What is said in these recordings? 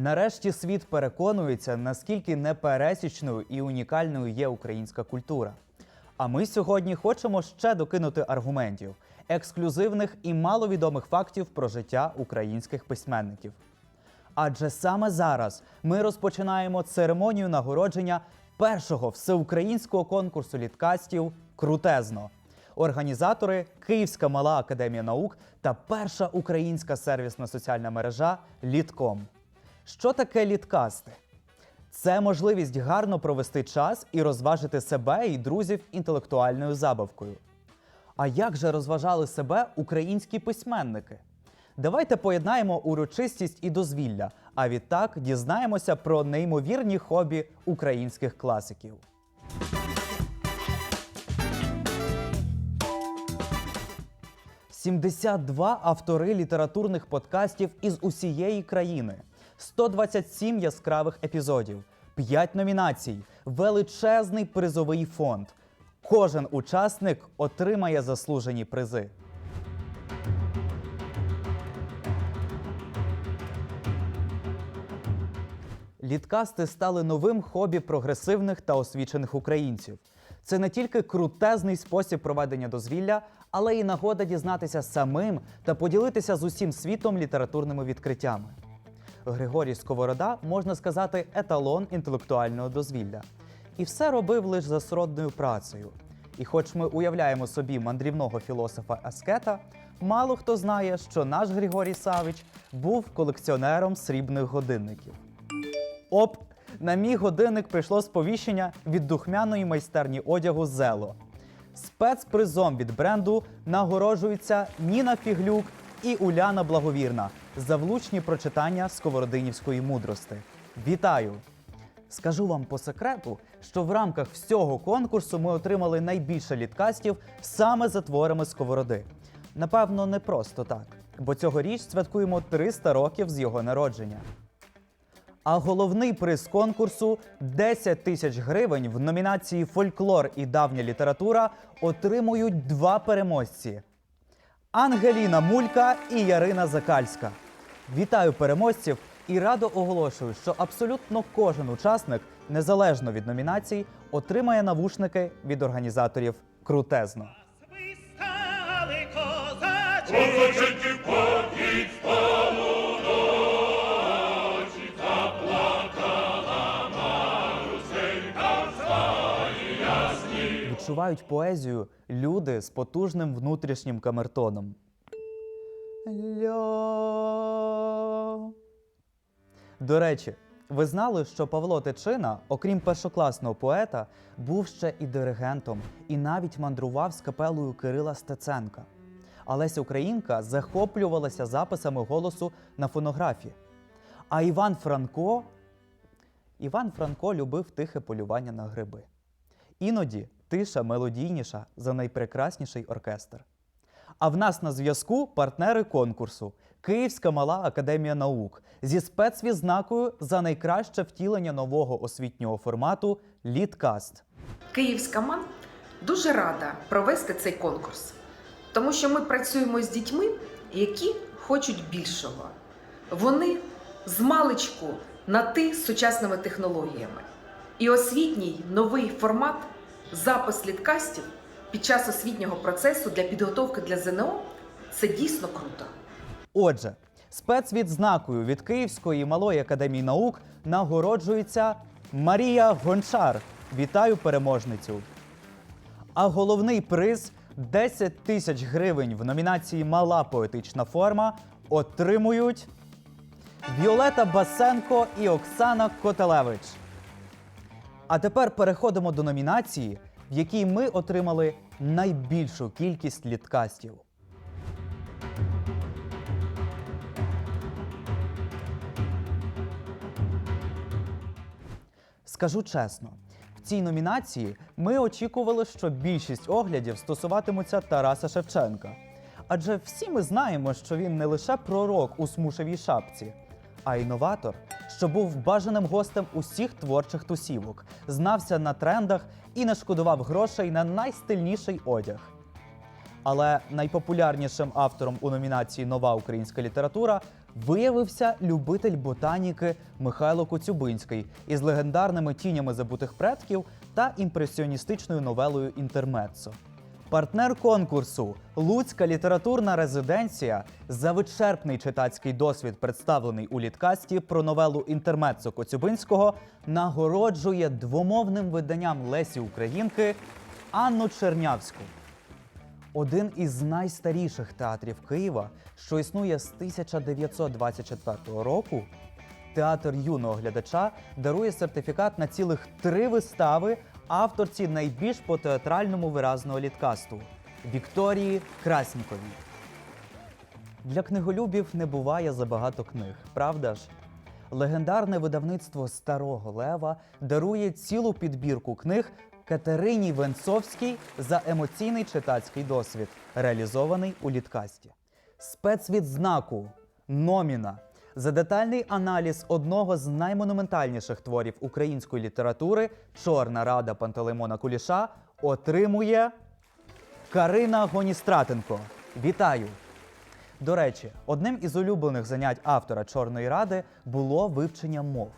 Нарешті світ переконується, наскільки непересічною і унікальною є українська культура. А ми сьогодні хочемо ще докинути аргументів, ексклюзивних і маловідомих фактів про життя українських письменників. Адже саме зараз ми розпочинаємо церемонію нагородження першого всеукраїнського конкурсу літкастів Крутезно. Організатори Київська мала академія наук та перша українська сервісна соціальна мережа Літком. Що таке літкасти? Це можливість гарно провести час і розважити себе і друзів інтелектуальною забавкою. А як же розважали себе українські письменники? Давайте поєднаємо урочистість і дозвілля, а відтак дізнаємося про неймовірні хобі українських класиків. – 72 автори літературних подкастів із усієї країни, 127 яскравих епізодів, 5 номінацій, величезний призовий фонд. Кожен учасник отримає заслужені призи. Літкасти стали новим хобі прогресивних та освічених українців. Це не тільки крутезний спосіб проведення дозвілля, але й нагода дізнатися самим та поділитися з усім світом літературними відкриттями. Григорій Сковорода, можна сказати, еталон інтелектуального дозвілля. І все робив лише за сродною працею. І хоч ми уявляємо собі мандрівного філософа Аскета, мало хто знає, що наш Григорій Савич був колекціонером срібних годинників. Оп! На мій годинник прийшло сповіщення від духмяної майстерні одягу Зело. Спецпризом від бренду нагороджуються Ніна Фіглюк і Уляна Благовірна за влучні прочитання сковородинівської мудрости. Вітаю! Скажу вам по секрету, що в рамках всього конкурсу ми отримали найбільше літкастів саме за творами сковороди. Напевно, не просто так, бо цьогоріч святкуємо 300 років з його народження. А головний приз конкурсу 10 тисяч гривень в номінації Фольклор і давня література отримують два переможці: Ангеліна Мулька і Ярина Закальська. Вітаю переможців і радо оголошую, що абсолютно кожен учасник, незалежно від номінацій, отримає навушники від організаторів Крутезно. Козачі, Відчувають поезію люди з потужним внутрішнім камертоном. Ля. До речі, ви знали, що Павло Тичина, окрім першокласного поета, був ще і диригентом, і навіть мандрував з капелою Кирила Стеценка. А Українка захоплювалася записами голосу на фонографі. А Іван Франко Іван Франко любив тихе полювання на гриби. Іноді тиша мелодійніша за найпрекрасніший оркестр. А в нас на зв'язку партнери конкурсу Київська мала академія наук зі спецвідзнакою за найкраще втілення нового освітнього формату Літкаст. Київська МАН дуже рада провести цей конкурс, тому що ми працюємо з дітьми, які хочуть більшого. Вони з маличку на ти сучасними технологіями. І освітній новий формат запис літкастів під час освітнього процесу для підготовки для ЗНО це дійсно круто. Отже, спецвідзнакою від Київської малої академії наук нагороджується Марія Гончар. Вітаю переможницю! А головний приз 10 тисяч гривень в номінації Мала поетична форма отримують Віолета Басенко і Оксана Котелевич. А тепер переходимо до номінації, в якій ми отримали найбільшу кількість літкастів. Скажу чесно, в цій номінації ми очікували, що більшість оглядів стосуватимуться Тараса Шевченка. Адже всі ми знаємо, що він не лише пророк у смушевій шапці, а й новатор, що був бажаним гостем усіх творчих тусівок, знався на трендах і не шкодував грошей на найстильніший одяг. Але найпопулярнішим автором у номінації Нова українська література виявився любитель ботаніки Михайло Коцюбинський із легендарними тінями забутих предків та імпресіоністичною новелою Інтермеццо. Партнер конкурсу Луцька літературна резиденція за вичерпний читацький досвід, представлений у літкасті про новелу Інтермеццо Коцюбинського, нагороджує двомовним виданням Лесі Українки Анну Чернявську. Один із найстаріших театрів Києва, що існує з 1924 року, театр юного глядача дарує сертифікат на цілих три вистави авторці найбільш по театральному виразного літкасту Вікторії Красніковій. Для книголюбів не буває забагато книг, правда ж? Легендарне видавництво Старого Лева дарує цілу підбірку книг Катерині Венцовській за емоційний читацький досвід, реалізований у літкасті. Спецвідзнаку Номіна за детальний аналіз одного з наймонументальніших творів української літератури Чорна рада Пантелеймона Куліша отримує Карина Гоністратенко. Вітаю! До речі, одним із улюблених занять автора Чорної ради було вивчення мов.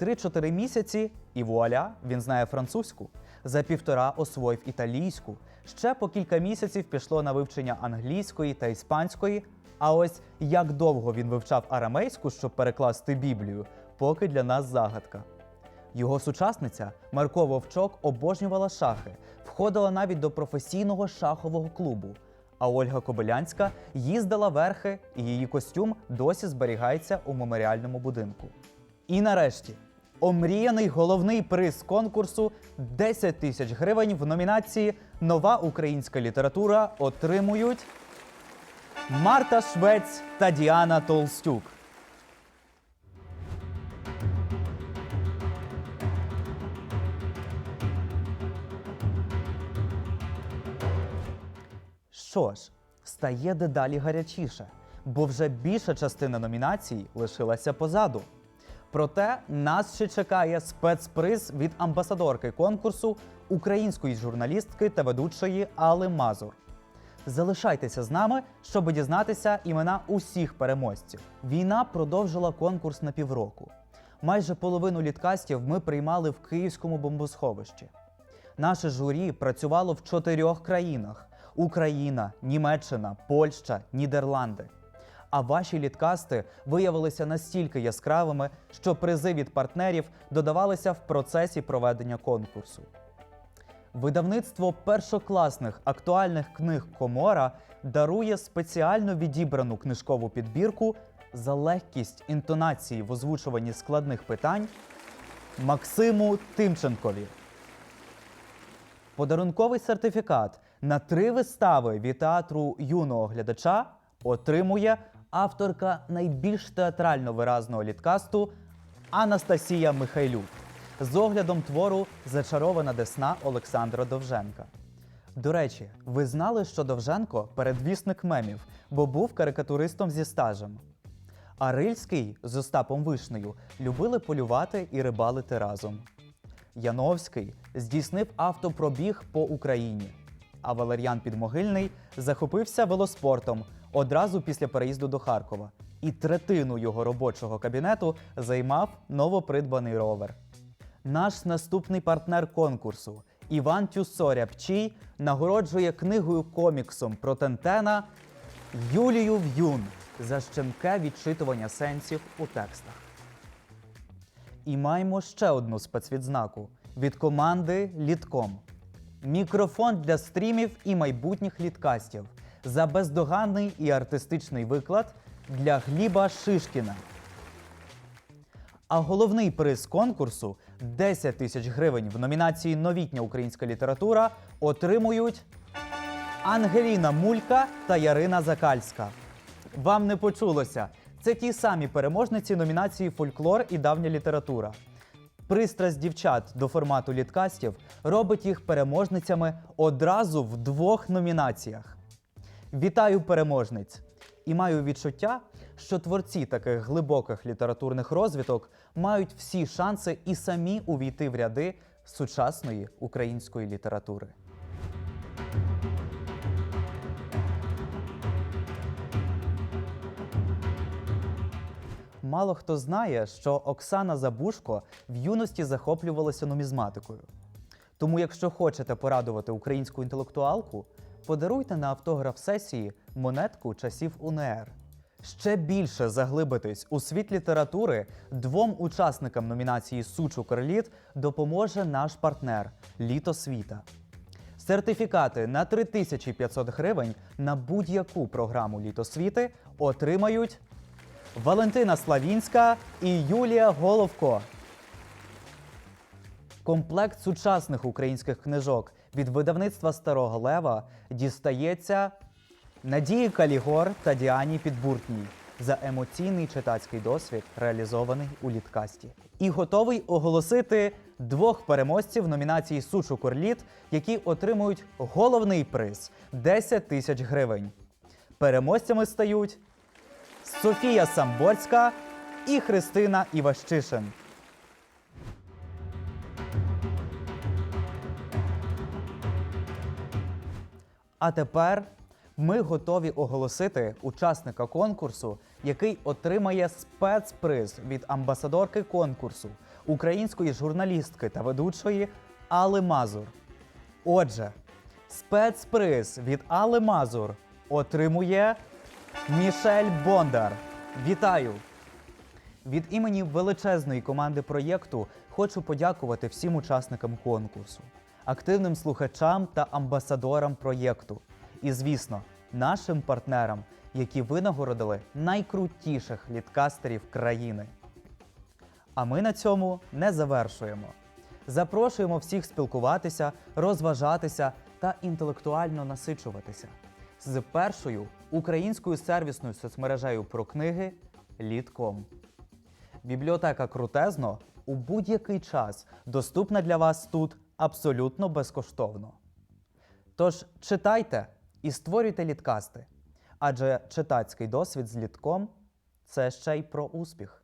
3-4 місяці і вуаля, він знає французьку. За півтора освоїв італійську. Ще по кілька місяців пішло на вивчення англійської та іспанської. А ось як довго він вивчав арамейську, щоб перекласти Біблію, поки для нас загадка. Його сучасниця Марко Вовчок обожнювала шахи, входила навіть до професійного шахового клубу. А Ольга Кобилянська їздила верхи, і її костюм досі зберігається у меморіальному будинку. І нарешті, омріяний головний приз конкурсу 10 тисяч гривень в номінації Нова українська література отримують Марта Швець та Діана Толстюк. Що ж, стає дедалі гарячіше, бо вже більша частина номінацій лишилася позаду. Проте нас ще чекає спецприз від амбасадорки конкурсу української журналістки та ведучої Али Мазур. Залишайтеся з нами, щоб дізнатися імена усіх переможців. Війна продовжила конкурс на півроку. Майже половину літкастів ми приймали в київському бомбосховищі. Наше журі працювало в чотирьох країнах: Україна, Німеччина, Польща, Нідерланди. А ваші літкасти виявилися настільки яскравими, що призи від партнерів додавалися в процесі проведення конкурсу. Видавництво першокласних актуальних книг Комора дарує спеціально відібрану книжкову підбірку за легкість інтонації в озвучуванні складних питань Максиму Тимченкові. Подарунковий сертифікат на три вистави від театру юного глядача отримує авторка найбільш театрально виразного літкасту Анастасія Михайлюк з оглядом твору Зачарована десна Олександра Довженка. До речі, ви знали, що Довженко передвісник мемів, бо був карикатуристом зі стажем. А Рильський з Остапом Вишнею любили полювати і рибалити разом. Яновський здійснив автопробіг по Україні. А Валер'ян Підмогильний захопився велоспортом одразу після переїзду до Харкова. І третину його робочого кабінету займав новопридбаний ровер. Наш наступний партнер конкурсу Іван Тюсорябчий нагороджує книгою коміксом про Тентена Юлію В'юн за щемке відчитування сенсів у текстах. І маємо ще одну спецвідзнаку від команди Літком. Мікрофон для стрімів і майбутніх літкастів за бездоганний і артистичний виклад для Гліба Шишкіна. А головний приз конкурсу 10 тисяч гривень в номінації Новітня українська література отримують Ангеліна Мулька та Ярина Закальська. Вам не почулося. Це ті самі переможниці номінації Фольклор і давня література. Пристрасть дівчат до формату літкастів робить їх переможницями одразу в двох номінаціях. Вітаю переможниць! І маю відчуття, що творці таких глибоких літературних розвиток мають всі шанси і самі увійти в ряди сучасної української літератури. Мало хто знає, що Оксана Забушко в юності захоплювалася нумізматикою. Тому, якщо хочете порадувати українську інтелектуалку, подаруйте на автограф сесії монетку часів УНР. Ще більше заглибитись у світ літератури двом учасникам номінації Сучу Літ допоможе наш партнер Літо Світа. Сертифікати на 3500 гривень на будь-яку програму літосвіти отримають Валентина Славінська і Юлія Головко. Комплект сучасних українських книжок від видавництва Старого Лева дістається Надії Калігор та Діані Підбуртній за емоційний читацький досвід, реалізований у літкасті. І готовий оголосити двох переможців номінації Сучу Корліт, які отримують головний приз 10 тисяч гривень. Переможцями стають Софія Самборська і Христина Іващишин. А тепер ми готові оголосити учасника конкурсу, який отримає спецприз від амбасадорки конкурсу, української журналістки та ведучої Али Мазур. Отже, спецприз від Али Мазур отримує Мішель Бондар. Вітаю! Від імені величезної команди проєкту хочу подякувати всім учасникам конкурсу, активним слухачам та амбасадорам проєкту. І, звісно, нашим партнерам, які винагородили найкрутіших літкастерів країни. А ми на цьому не завершуємо. Запрошуємо всіх спілкуватися, розважатися та інтелектуально насичуватися з першою українською сервісною соцмережею про книги Літком. Бібліотека Крутезно у будь-який час доступна для вас тут абсолютно безкоштовно. Тож читайте і створюйте літкасти, адже читацький досвід з літком це ще й про успіх.